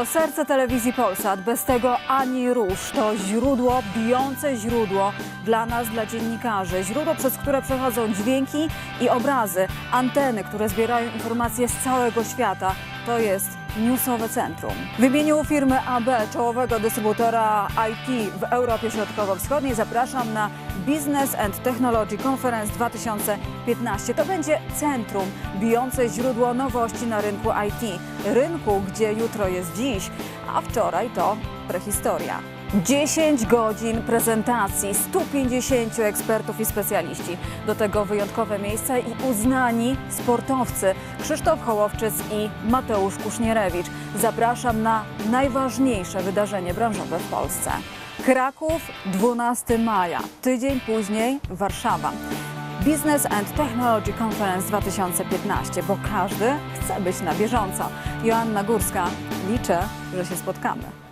To serce telewizji Polsat. Bez tego ani rusz. To źródło, bijące źródło dla nas, dla dziennikarzy. Źródło, przez które przechodzą dźwięki i obrazy. Anteny, które zbierają informacje z całego świata. To jest Newsowe Centrum. W imieniu firmy AB, czołowego dystrybutora IT w Europie Środkowo-Wschodniej zapraszam na Business and Technology Conference 2015. To będzie centrum, bijące źródło nowości na rynku IT. Rynku, gdzie jutro jest dziś, a wczoraj to prehistoria. 10 godzin prezentacji, 150 ekspertów i specjaliści. Do tego wyjątkowe miejsca i uznani sportowcy Krzysztof Hołowczyc i Mateusz Kusznierewicz. Zapraszam na najważniejsze wydarzenie branżowe w Polsce. Kraków 12 maja, tydzień później Warszawa. Business and Technology Conference 2015, bo każdy chce być na bieżąco. Joanna Górska, liczę, że się spotkamy.